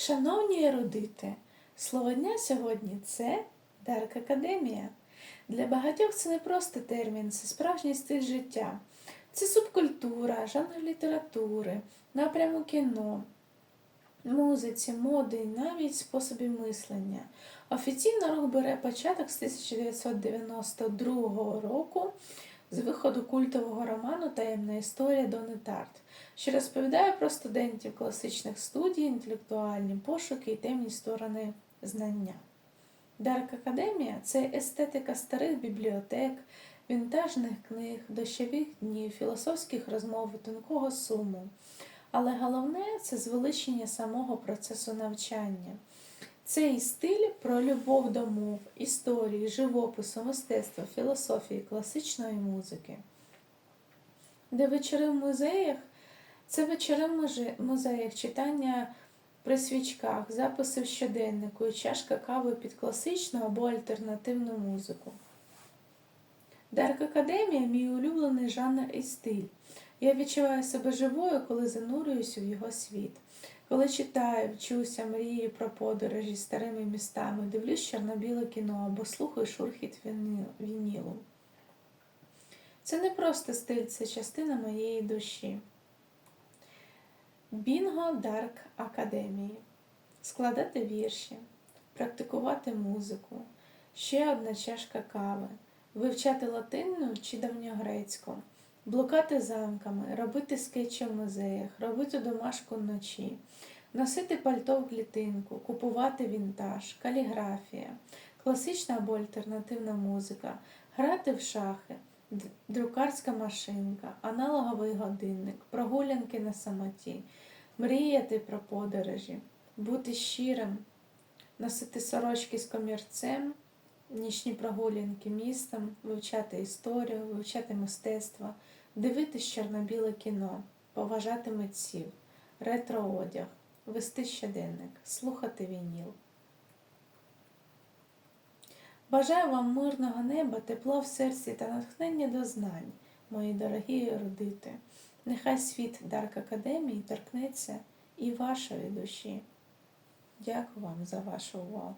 Шановні ерудити, слово дня сьогодні це Дарк Академія. Для багатьох це не просто термін, це справжній стиль життя. Це субкультура, жанр літератури, напряму кіно, музиці, моди і навіть способів мислення. Офіційно рух бере початок з 1992 року з виходу культового роману Таємна історія Дони Тарт, що розповідає про студентів класичних студій, інтелектуальні пошуки і темні сторони знання. Дарк Академія це естетика старих бібліотек, вінтажних книг, дощових днів, філософських розмов тонкого суму. Але головне це звеличення самого процесу навчання. Цей стиль про любов до мов, історії, живопису, мистецтва, філософії, класичної музики. Де вечори в музеях це вечори в музеях, читання при свічках, записи в щоденнику і чашка кави під класичну або альтернативну музику. Дарк Академія мій улюблений жанр і стиль. Я відчуваю себе живою, коли занурююсь у його світ. Коли читаю, вчуся, мрію про подорожі старими містами, дивлюсь чорно-біле кіно або слухаю шурхіт вінілу. Це не просто стиль, це частина моєї душі. Бінго Дарк Академії. Складати вірші, практикувати музику, ще одна чашка кави, вивчати латинну чи давньогрецьку, блукати замками, робити скетчі в музеях, робити домашку вночі, носити пальто в клітинку, купувати вінтаж, каліграфія, класична або альтернативна музика, грати в шахи, друкарська машинка, аналоговий годинник, прогулянки на самоті, мріяти про подорожі, бути щирим, носити сорочки з комірцем, нічні прогулянки містом, вивчати історію, вивчати мистецтво, дивитись чорно-біле кіно, поважати митців, ретро-одяг, вести щоденник, слухати вініл. Бажаю вам мирного неба, тепла в серці та натхнення до знань, мої дорогі родити. Нехай світ Дарк Академії торкнеться і вашої душі. Дякую вам за вашу увагу.